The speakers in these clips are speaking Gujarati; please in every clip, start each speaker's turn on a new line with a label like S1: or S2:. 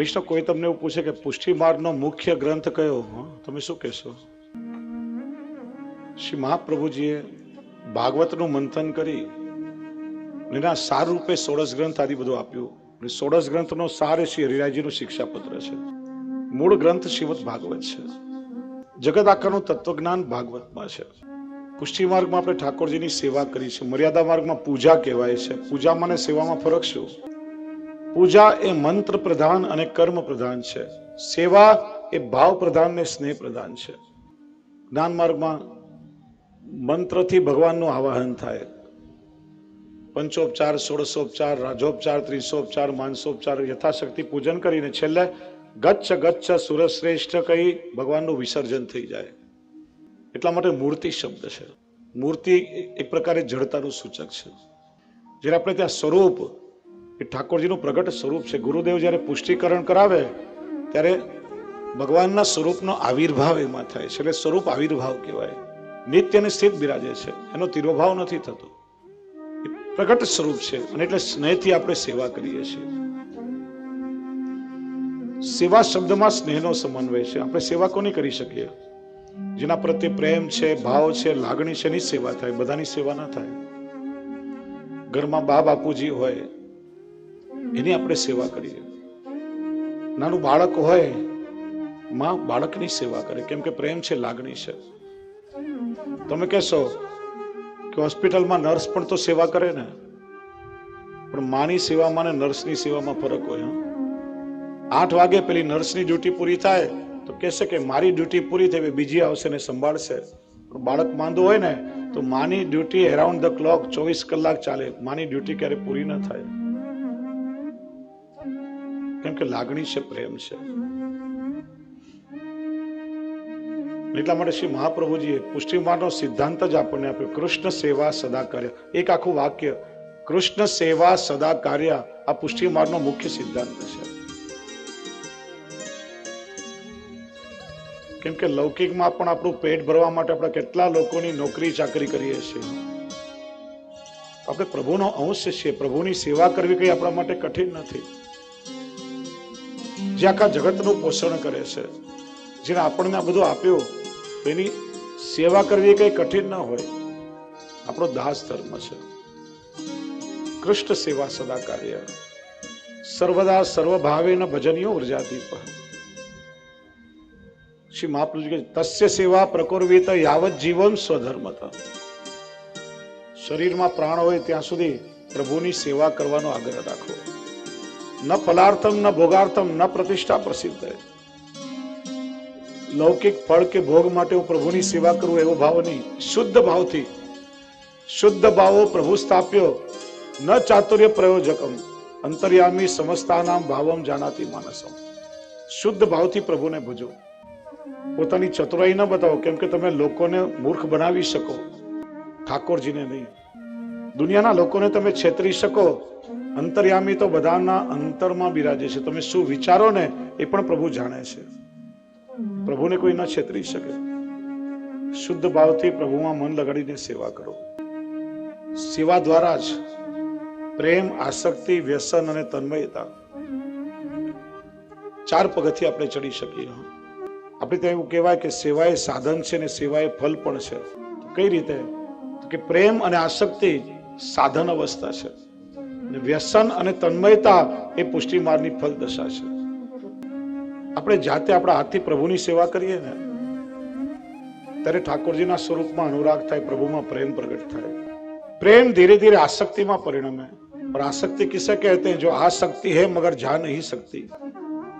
S1: વૈષ્ણવ કોઈ તમને એવું પૂછે કે પુષ્ટિ માર્ગનો મુખ્ય ગ્રંથ કયો? તમે શું કહેશો? શ્રી મહાપ્રભુજીએ ભાગવતનું મંથન કરી એના સાર રૂપે સોળસ ગ્રંથ આદિ બધું આપ્યું. અને સોળસ ગ્રંથનો સાર એ શ્રી હરિરાયજીનું શિક્ષાપત્ર છે. મૂળ ગ્રંથ શ્રીમદ ભાગવત છે. જગત આખાનું તત્વજ્ઞાન ભાગવતમાં છે. પુષ્ટિ માર્ગમાં આપણે ઠાકોરજીની સેવા કરી છે. મર્યાદા માર્ગમાં પૂજા કહેવાય છે. પૂજામાં ને સેવામાં ફરક શું? પૂજા એ મંત્ર પ્રધાન અને કર્મ પ્રધાન છે. સેવા એ ભાવ પ્રધાન ને સ્નેહ પ્રધાન છે. જ્ઞાન માર્ગમાં મંત્રથી ભગવાનનું આવાહન થાય. પંચોપચાર સોળસોપચાર રાજોપચાર ત્રીસોપચાર માનસોપચાર યથાશક્તિ પૂજન કરીને છેલ્લે ગચ્છ ગચ્છ, સુરશ્રેષ્ઠ કહી ભગવાનનું વિસર્જન થઈ જાય. એટલા માટે મૂર્તિ શબ્દ છે. મૂર્તિ એક પ્રકારે જડતાનું સૂચક છે. જ્યારે આપણે ત્યાં સ્વરૂપ એ ઠાકોરજીનું પ્રગટ સ્વરૂપ છે. ગુરુદેવ જ્યારે પુષ્ટિકરણ કરાવે, ત્યારે ભગવાનના સ્વરૂપનો આવિર્ભાવ એમાં થાય છે. એટલે સ્વરૂપ આવિર્ભાવ કહેવાય. નિત્યની સ્થિત બિરાજે છે. એનો તિરોભાવ નથી થતો. એ પ્રગટ સ્વરૂપ છે. અને એટલે સ્નેહથી આપણે સેવા કરીએ છીએ. સેવા શબ્દમાં સ્નેહનો સમન્વય છે. આપણે સેવા કોની કરી શકીએ? જેના પ્રત્યે પ્રેમ છે, ભાવ છે, લાગણી છે, એની સેવા થાય. બધાની સેવા ના થાય. ઘરમાં બા બાપુજી હોય એની આપણે સેવા કરીએ. નાનું બાળક હોય, માં બાળકની સેવા કરે. કેમ કે પ્રેમ છે, લાગણી છે. તમે કહેશો કે હોસ્પિટલમાં નર્સ પણ તો સેવા કરે ને? પણ માની સેવામાં ને નર્સની સેવામાં ફરક હોય? આઠ વાગે પેલી નર્સની ડ્યુટી પૂરી થાય, તો કહેશે કે મારી ડ્યુટી પૂરી થઈ બીજી આવશે ને સંભાળશે. પણ બાળક માંદું હોય ને, તો માની ડ્યુટી એરાઉન્ડ ધ ક્લોક ચોવીસ કલાક ચાલે. માની ડ્યુટી ક્યારે પૂરી ન થાય. કેમ કે લાગણી છે, પ્રેમ છે. એટલા માટે શ્રી મહાપ્રભુજીએ પુષ્ટિમાનો સિદ્ધાંત જ આપણને આપ્યો. કૃષ્ણ સેવા સદા કાર્ય. એક આખું વાક્ય, કૃષ્ણ સેવા સદા કાર્ય આ પુષ્ટિમાર્ગનો મુખ્ય સિદ્ધાંત છે. કેમ કે લૌકિકમાં પણ આપણું પેટ ભરવા માટે આપણે કેટલા લોકોની નોકરી ચાકરી કરીએ છીએ. આપણે પ્રભુનો અંશ છીએ પ્રભુની સેવા કરવી કઈ આપણા માટે કઠિન નથી. જે આખા જગતનું પોષણ કરે છે. જેને આપણને આ બધું આપ્યો એની સેવા કરવી કંઈ કઠિન ના હોય. આપણો દાસ ધર્મ છે. કૃષ્ણ સેવા સદા કાર્ય સર્વદા સર્વભાવે ન ભજનીય ઉર્જાદીપ શ્રી મહાપ્રભુ કે તસ્ય સેવા પ્રકુર્વિત યાવત જીવન સ્વધર્મત. શરીરમાં પ્રાણ હોય ત્યાં સુધી પ્રભુની સેવા કરવાનો આગ્રહ રાખો. ન ફલાર્થમ ન ભોગાર્થમ ન પ્રતિષ્ઠા પ્રસિદ્ધ લૌકિક ફળ કે ભોગ માટે હું પ્રભુની સેવા કરું એવો ભાવ નહીં શુદ્ધ ભાવથી શુદ્ધ ભાવો પ્રભુ સ્થાપ્યો ન ચાતુર્ય પ્રયોજકમ અંતર્યામી સમસ્તાનામ ભાવમ જાણાતી માનસમ શુદ્ધ ભાવથી પ્રભુને ભજો પોતાની ચતુરાઈ ન બતાવો, કેમ કે તમે લોકોને મૂર્ખ બનાવી શકો। ઠાકોરજીને નહીં. દુનિયાના લોકોને તમે છેતરી શકો. અંતર્યામી તો બધાના અંતરમાં બિરાજે છે. તમે શું વિચારો ને એ પણ પ્રભુ જાણે છે. પ્રભુને કોઈ ન છેતરી શકે. શુદ્ધ ભાવથી પ્રભુમાં મન લગાડીને સેવા કરો. સેવા દ્વારા જ પ્રેમ, આસક્તિ, વ્યસન અને તન્મયતા ચાર પગથી આપણે ચડી શકીએ. આપણે ત્યાં એવું કહેવાય કે સેવા એ સાધન છે ને સેવા એ ફલ પણ છે. કઈ રીતે? કે પ્રેમ અને આસક્તિ સાધન અવસ્થા છે અને વ્યસન અને તન્મયતા એ પુષ્ટિ માર્ગની ફલ દશા છે આપણે જાતે આપણા હાથથી પ્રભુની સેવા કરીએ ને ત્યારે ઠાકોરજીના સ્વરૂપમાં અનુરાગ થાય પ્રભુમાં પ્રેમ પ્રગટ થાય प्रेम धीरे धीरे आसक्ति में परिणमे और आसक्ति किसे कहते हैं जो आसक्ति है मगर जा नहीं सकती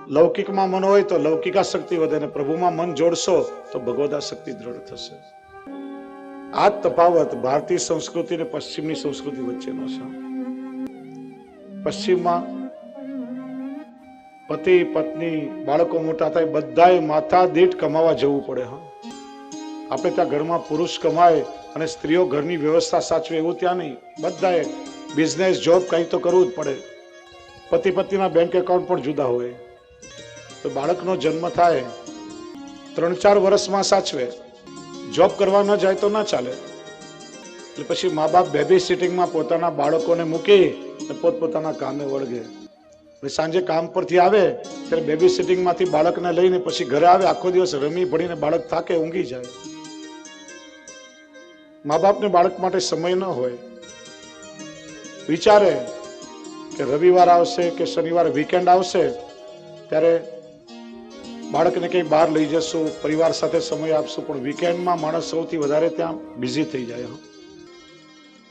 S1: લૌકિકમાં મન હોય તો લૌકિક આસક્તિ વધે ને પ્રભુમાં મન જોડશો તો ભગવદ આસક્તિ દ્રઢ થશે આ તફાવત ભારતીય સંસ્કૃતિ અને પશ્ચિમની સંસ્કૃતિ વચ્ચેનો છે. પશ્ચિમમાં પતિ, પત્ની, બાળકો મોટા થાય, બધાએ માથા દીઠ કમાવા જવું પડે, હા. આપણે ત્યાં ઘરમાં પુરુષ કમાય અને સ્ત્રીઓ ઘરની વ્યવસ્થા સાચવે એવું ત્યાં નહીં. બધાએ બિઝનેસ જોબ કંઈ તો કરવું જ પડે. પતિ, પત્નીના બેંક એકાઉન્ટ પણ જુદા હોય. તો બાળકનો જન્મ થાય, ત્રણ ચાર વર્ષમાં સાચવે. જોબ કરવા ન જાય તો ના ચાલે. એટલે પછી મા બાપ બેબી સિટિંગમાં પોતાના બાળકોને મૂકી અને પોતપોતાના કામે વળગે. સાંજે કામ પરથી આવે, ત્યારે બેબી સિટિંગમાંથી બાળકને લઈને પછી ઘરે આવે, આખો દિવસ રમી ભણીને બાળક થાકે, ઊંઘી જાય. મા બાપને બાળક માટે સમય ન હોય. વિચારે કે રવિવાર આવશે કે શનિવાર વીકેન્ડ આવશે, ત્યારે બાળકને કંઈ બહાર લઈ જશો, પરિવાર સાથે સમય આપશું, પણ વીકેન્ડમાં માણસ સૌથી વધારે ત્યાં બિઝી થઈ જાય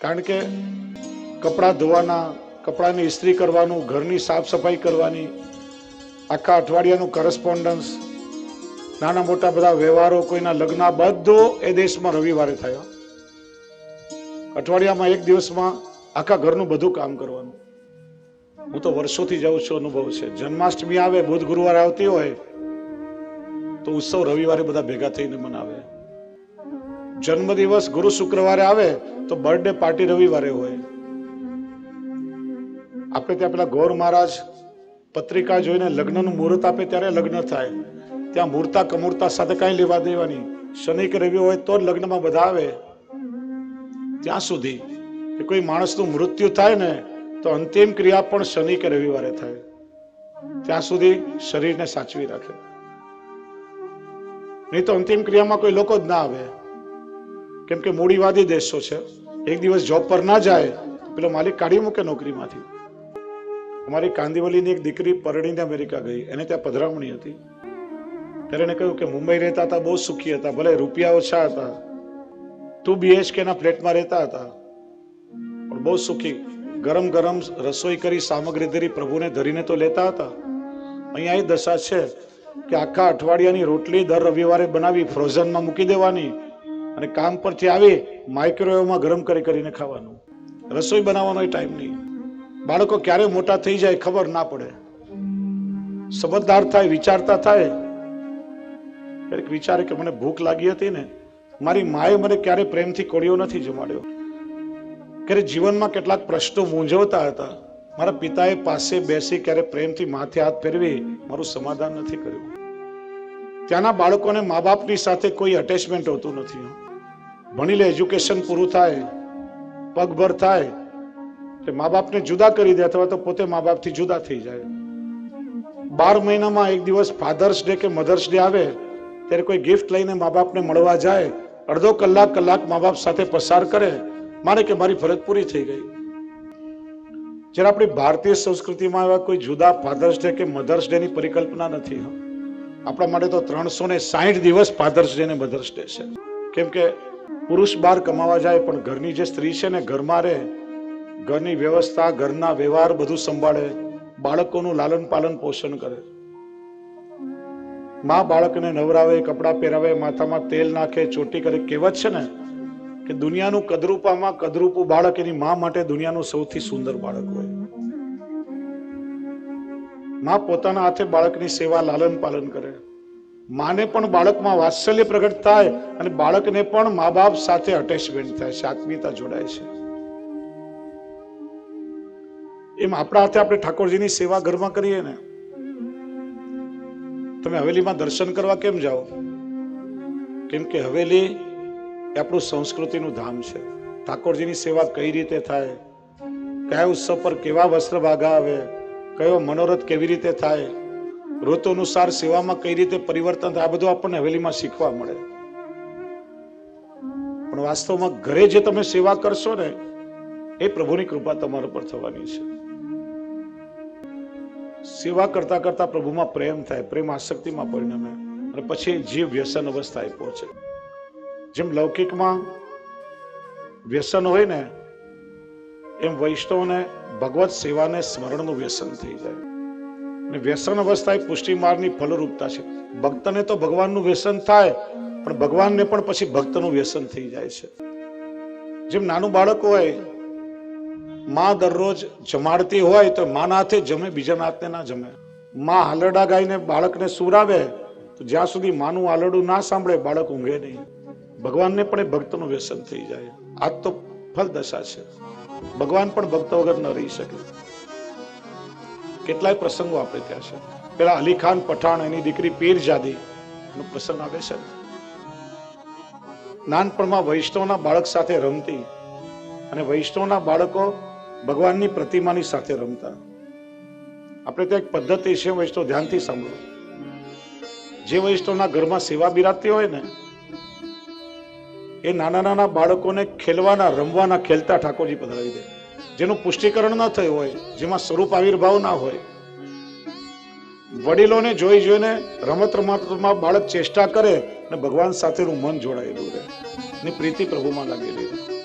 S1: કારણ કે કપડાં ધોવાના, કપડાની ઇસ્ત્રી કરવાનું, ઘરની સાફ સફાઈ કરવાની, આખા અઠવાડિયાનું કરસ્પોન્ડન્સ નાના મોટા બધા વ્યવહારો, કોઈના લગ્ન બધો એ દેશમાં રવિવારે થયા અઠવાડિયામાં એક દિવસમાં આખા ઘરનું બધું કામ કરવાનું. હું તો વર્ષોથી જાઉં છું, અનુભવ છે. જન્માષ્ટમી આવે, બુધ ગુરુવાર આવતી હોય તો ઉત્સવ રવિવારે બધા ભેગા થઈને મનાવે. જન્મદિવસ ગુરુ શુક્રવારે આવે તો બર્થડે પાર્ટી રવિવારે હોય. આપણે ત્યાં પેલા ગૌર મહારાજ પત્રિકા જોઈને લગ્નનું મુહૂર્ત આપે ત્યારે લગ્ન થાય. ત્યાં મૂર્તા કમૂર્તા સાથે કાંઈ લેવા દેવાની. શનિ કે રવિ હોય તો જ લગ્નમાં બધા આવે. ત્યાં સુધી કે કોઈ માણસનું મૃત્યુ થાય ને તો અંતિમ ક્રિયા પણ શનિ કે રવિવારે થાય. ત્યાં સુધી શરીરને સાચવી રાખે. નહીં તો અંતિમ ક્રિયામાં કોઈ લોકો જ ના આવે. કેમ કે મૂડીવાદી દેશો છે. એક દિવસ જોબ પર ના જાય, પેલો માલિક કાઢી મૂકે નોકરીમાંથી. અમારી કાંદીવલીની એક દીકરી પરણીને અમેરિકા ગઈ. એને ત્યાં પધરામણી હતી. ત્યારે એને કહ્યું કે મુંબઈ રહેતા હતા, બહુ સુખી હતા, ભલે રૂપિયા ઓછા હતા. ટુ બીએચકેના ફ્લેટમાં રહેતા હતા. પણ બહુ સુખી. ગરમ ગરમ રસોઈ કરી સામગ્રી ધરી પ્રભુને ધરીને તો લેતા હતા. અહીંયા એ દશા છે કે આખા અઠવાડિયાની રોટલી દર રવિવારે બનાવી ફ્રોઝનમાં મૂકી દેવાની અને કામ પરથી આવી માઇક્રોવેવમાં ગરમ કરી કરીને ખાવાનું. રસોઈ બનાવવાનો ટાઈમ નહીં. બાળકો ક્યારે મોટા થઈ જાય ખબર ના પડે. સમજદાર થાય, વિચારતા થાય. ક્યારેક વિચારે કે મને ભૂખ લાગી હતી ને, મારી માએ મને ક્યારે પ્રેમથી કોળિયો નથી જમાડ્યો. ક્યારે જીવનમાં કેટલાક પ્રશ્નો મૂંઝવતા હતા. મારા પિતાએ પાસે બેસી ક્યારે પ્રેમથી માથે હાથ ફેરવી મારું સમાધાન નથી કર્યું. ત્યાંના બાળકોને મા બાપની સાથે કોઈ અટેચમેન્ટ હોતું નથી. ભણી લે એજ્યુકેશન પૂરું થાય, પગભર થાય, એટલે મા બાપને જુદા કરી દે અથવા તો પોતે મા બાપથી જુદા થઈ જાય. બાર મહિનામાં એક દિવસ ફાધર્સ ડે કે મધર્સ ડે આવે, ત્યારે કોઈ ગિફ્ટ લઈને મા બાપને મળવા જાય, અડધો કલાક કલાક મા બાપ સાથે પસાર કરે માને કે મારી ફરજ પૂરી થઈ ગઈ. જ્યારે આપણી ભારતીય સંસ્કૃતિમાં એવા કોઈ જુદા ફાધર્સ ડે કે મધર્સ ડે ની પરિકલ્પના નથી આપણા માટે તો ત્રણસો ને સાહીઠ દિવસ ફાધર્સ ડે ને મધર્સ ડે છે. કેમ કે પુરુષ બહાર કમાવા જાય, પણ ઘરની જે સ્ત્રી છે ને ઘરમાં રહે, ઘરની વ્યવસ્થા, ઘરના વ્યવહાર બધું સંભાળે, બાળકોનું લાલન પાલન પોષણ કરે. મા બાળકને નવરાવે, કપડાં પહેરાવે, માથામાં તેલ નાખે, ચોટી કરે, કહેવત છે ને કે દુનિયાનું કદરૂપામાં કદરૂપું બાળક એની માં માટે દુનિયાનું સૌથી સુંદર બાળક હોય. માં પોતાના હાથે બાળકની સેવા લાલન પાલન કરે. માને પણ બાળકમાં વાત્સલ્ય પ્રગટ થાય અને બાળકને પણ મા બાપ સાથે અટેચમેન્ટ થાય છે આત્મીયતા જોડાય છે. એમ આપણા હાથે આપણે ઠાકોરજીની સેવા ઘરમાં કરીએ ને, તમે હવેલીમાં દર્શન કરવા કેમ જાઓ? કેમ કે હવેલી એ આપણું સંસ્કૃતિનું ધામ છે. ઠાકોરજીની સેવા કઈ રીતે થાય? કયા ઉત્સવ પર કેવા વસ્ત્ર ભાગા આવે? કયો મનોરથ કેવી રીતે થાય? ઋતુ અનુસાર સેવામાં કઈ રીતે પરિવર્તન થાય? આ બધું આપણને હવેલીમાં શીખવા મળે. પણ વાસ્તવમાં ઘરે જે તમે સેવા કરશો ને, એ પ્રભુની કૃપા તમારા પર થવાની છે. સેવા કરતા કરતા પ્રભુમાં પ્રેમ થાય, પ્રેમ આસક્તિમાં પરિણમે, અને પછી જીવ વ્યસન અવસ્થાએ પહોંચે. જેમ લૌકિકમાં વ્યસન હોય ને, એમ વૈષ્ણવને ભગવત સેવાને સ્મરણનું વ્યસન થઈ જાય. ને વ્યસન અવસ્થા એ પુષ્ટિ માર્ગની ફલરૂપતા છે. ભક્તને તો ભગવાનનું વ્યસન થાય, પણ ભગવાનને પણ પછી ભક્તનું વ્યસન થઈ જાય છે. જેમ નાનું બાળક હોય, માં દરરોજ જમાડતી હોય તો માના હાથે જમે બીજાના હાથે ના જમે. માં હાલરડા ગાઈને બાળકને સુરાવે તો જ્યાં સુધી માનું આલડું ના સાંભળે, બાળક ઊંઘે નહીં. ભગવાનને પણ એ ભક્તનું વ્યસન થઈ જાય. આ તો ફલ દશા છે. ભગવાન પણ ભક્ત વગર ન રહી શકે. કેટલાય પ્રસંગો આપણે ત્યાં છે. પેલા અલી ખાન પઠાણ, એની દીકરી પીરજાદી નો પ્રસંગ આવે છે. નાનપણમાં વૈષ્ણવના બાળક સાથે રમતી અને વૈષ્ણવના બાળકો ભગવાનની પ્રતિમાની સાથે રમતા. આપણે ત્યાં એક પદ્ધતિ છે, વૈષ્ણવ ધ્યાનથી સાંભળો. જે વૈષ્ણવના ઘરમાં સેવા બિરાતી હોય ને એ નાના નાના બાળકોને ખેલવાના, રમવાના ખેલતા ઠાકોરજી પધરાવી દે. જેનું પુષ્ટિકરણ ન થયું હોય, જેમાં સ્વરૂપ આવિર્ભાવ ના હોય. વડીલોને જોઈ જોઈને રમત રમતમાં બાળક ચેષ્ટા કરે અને ભગવાન સાથેનું મન જોડાયેલું રહે. ને પ્રીતિ પ્રભુમાં લાગેલી રહે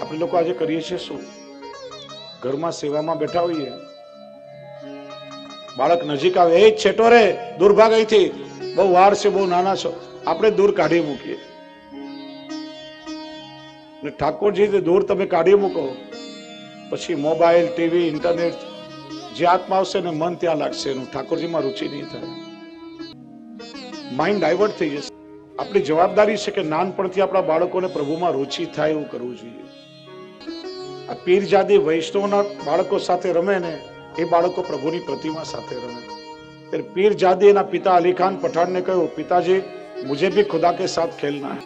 S1: આપણે લોકો આજે કરીએ છીએ શું? ઘરમાં સેવામાં બેઠા હોઈએ. બાળક નજીક આવે, એ છેટો રે, દુર્ભાગ્યથી. અહીંથી બહુ વાર છે, બહુ નાના છો. આપણે દૂર કાઢી મૂકીએ. ને ઠાકોરજી દૂર તમે કાઢી મૂકો, પછી મોબાઈલ, ટીવી, ઇન્ટરનેટ, જે આત્મા આવશે ને મન ત્યાં લાગશે એનું. ઠાકોરજીમાં રુચિ નહીં થાય. માઇન્ડ ડાયવર્ટ થઈ જશે. આપણી જવાબદારી છે કે નાનપણથી આપણા બાળકોને પ્રભુમાં રુચિ થાય એવું કરવું જોઈએ. આ પીર જાદી વૈષ્ણવના બાળકો સાથે રમે ને, એ બાળકો પ્રભુની પ્રતિમા સાથે રમે. ત્યારે પીર જાદી એના પિતા અલી ખાન પઠાણને કહ્યું, પિતાજી मुझे भी खुदा के साथ खेलना है।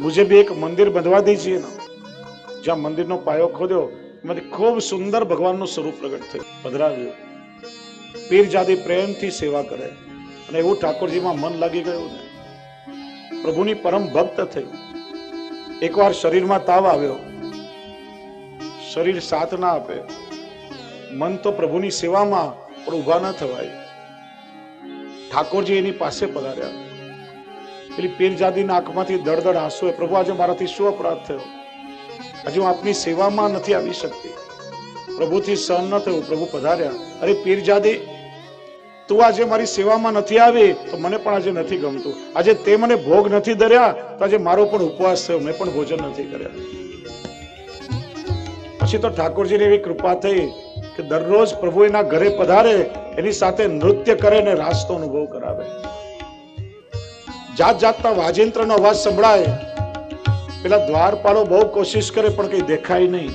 S1: मुझे भी મંદિર બંધવા દઈજીએ ને જ્યાં મંદિરનો પાયો ખોદ્યો એમાંથી ખૂબ સુંદર ભગવાનનું સ્વરૂપ પ્રગટ થયું પધરાવ્યું પીરજાદી પ્રેમથી સેવા કરે અને એવું ઠાકોરજીમાં મન લાગી ગયું ને પ્રભુની પરમ ભક્ત થઈ એકવાર શરીરમાં તાવ આવ્યો શરીર સાથ ના આપે મન તો પ્રભુની સેવામાં પણ ઊભા ના થવાય ઠાકોરજી એની પાસે પધાર્યા પેલી પીરજાદીના આંખમાંથી દળદળ આંસુ પ્રભુ, આજે મારાથી શું અપરાધ થયો? આજે હું આપની સેવામાં નથી આવી શકતી. પ્રભુથી સહન ન થયું, પ્રભુ પધાર્યા. અરે પીરજાદી, તું આજે મારી સેવામાં નથી આવી, તો મને પણ આજે નથી ગમતું. આજે તે મને ભોગ નથી ધર્યા, તો આજે મારો પણ ઉપવાસ થયો, મેં પણ ભોજન નથી કર્યા. પછી તો ઠાકોરજીની એવી કૃપા થઈ કે દરરોજ પ્રભુ એના ઘરે પધારે, એની સાથે નૃત્ય કરે ને રાસ્તો અનુભવ કરાવે. જાત જાતના વાજિંત્રનો અવાજ સંભળાય પેલા દ્વારપાલો બહુ કોશિશ કરે પણ કઈ દેખાય નહીં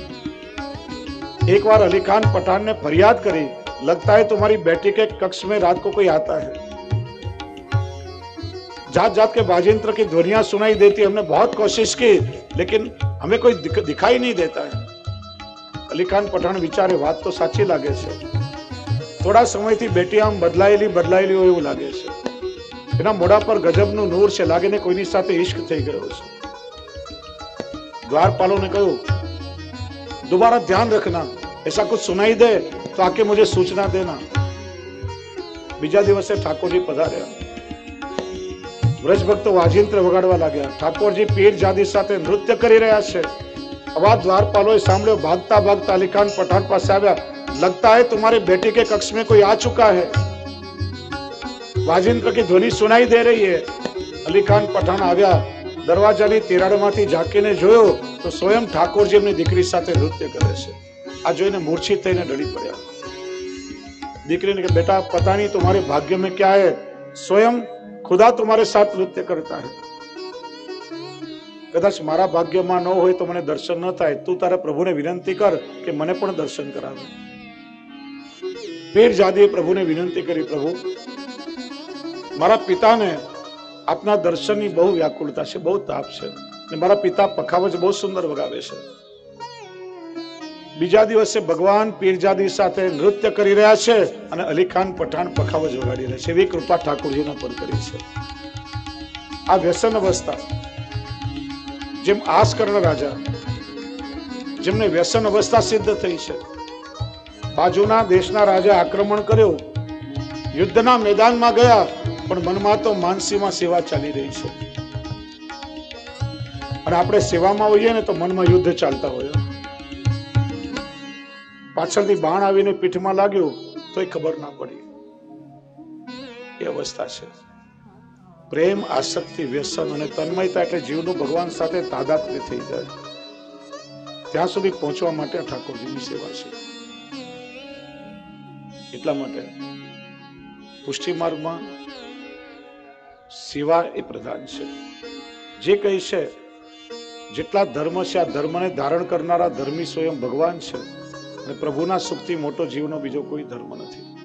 S1: એકવાર અલી ખાન પઠાણ ને ફરિયાદ કરી लगता है तुम्हारी बेटी के कक्ष में रात को कोई आता है जात जात के बाजिंत्र की ध्वनियां सुनाई देती हमने बहुत कोशिश की लेकिन हमें कोई दिख, दिखाई नहीं देता है અલી ખાન પઠાણ વિચારે વાત તો સાચી લાગે છે થોડા સમયથી બેટી આમ બદલાયેલી બદલાયેલી હોય એવું લાગે છે એના મોઢા પર ગજબનું નૂર છે લાગે કોઈની સાથે ઈશ્ક થઈ ગયો છે. દ્વારપાલોને કહ્યું, દુબારા ધ્યાન રખના એસા કુછ સુનાઈ દે તો આકે મુજે સૂચના દેના. બીજા દિવસે ઠાકોરજી પધાર્યા. વ્રજભક્તો વાજિંત્ર વગાડવા લાગ્યા. ઠાકોરજી પીર જાદી સાથે નૃત્ય કરી રહ્યા છે. અવાજ દ્વારપાલોએ સાંભળ્યો ભાગતા ભાગતા અલીખાન પઠાણ પાસે આવ્યા. લગતા હે તુમ્હારી બેટી કે કક્ષ મેં કોઈ આ ચુકા હૈ? વાજિંત્ર की ધ્વનિ સુનાઈ દે રહી है અલી ખાન પઠાણ આવ્યા, દરવાજાની તિરાડમાંથી ઝાંકીને જોયો તો સ્વયં ઠાકોરજી એમની દીકરી સાથે નૃત્ય કરે છે. આ જોઈને મૂર્છિત થઈને ડરી પડ્યા. દીકરીને કે, બેટા, પતા નહીં तुम्हारे भाग्य में क्या है સ્વયં ખુદા તમારે સાથ નૃત્ય કરતા હે. કદાચ મારા ભાગ્યમાં ન હોય તો મને દર્શન ન થાય. તું તારા પ્રભુને વિનંતી કર કે મને પણ દર્શન કરાવે. પીર જાદીએ પ્રભુને વિનંતી કરી, પ્રભુ મારા પિતાને આપના દર્શનની બહુ વ્યાકુળતા છે, બહુ તાપ છે. ને મારા પિતા પખાવજ બહુ સુંદર વગાવે છે. બીજા દિવસે ભગવાન પીરજાદી સાથે નૃત્ય કરી રહ્યા છે અને અલી ખાન પઠાણ પખાવજ વગાડી રહ્યા છે. એવી કૃપા ઠાકોરજીના પર કરી છે. આ વ્યસન અવસ્થા, જેમ આસકર્ણ રાજા, જેમને વ્યસન અવસ્થા સિદ્ધ થઈ છે, બાજુના દેશના રાજા આક્રમણ કર્યું, યુદ્ધના મેદાનમાં ગયા પણ મનમાં તો માનસીમાં સેવા ચાલી રહી છે. અને આપણે સેવામાં હોઈએ ને તો મનમાં યુદ્ધ ચાલતા હોય. પાછળથી બાણ આવીને પીઠમાં લાગ્યું તોય ખબર ના પડી. એ અવસ્થા છે. પ્રેમ, આસક્તિ, વ્યસન અને તન્મયતા એટલે જીવનું ભગવાન સાથે તાદાત્મ્ય થઈ જાય. ત્યાં સુધી પહોંચવા માટે ઠાકોરજીની સેવા છે. એટલા માટે પુષ્ટિ માર્ગમાં સેવા એ પ્રધાન છે. જે કહી છે, જેટલા ધર્મ છે, આ ધર્મને ધારણ કરનારા ધર્મી સ્વયં ભગવાન છે. અને પ્રભુના સુખથી મોટો જીવનો બીજો કોઈ ધર્મ નથી.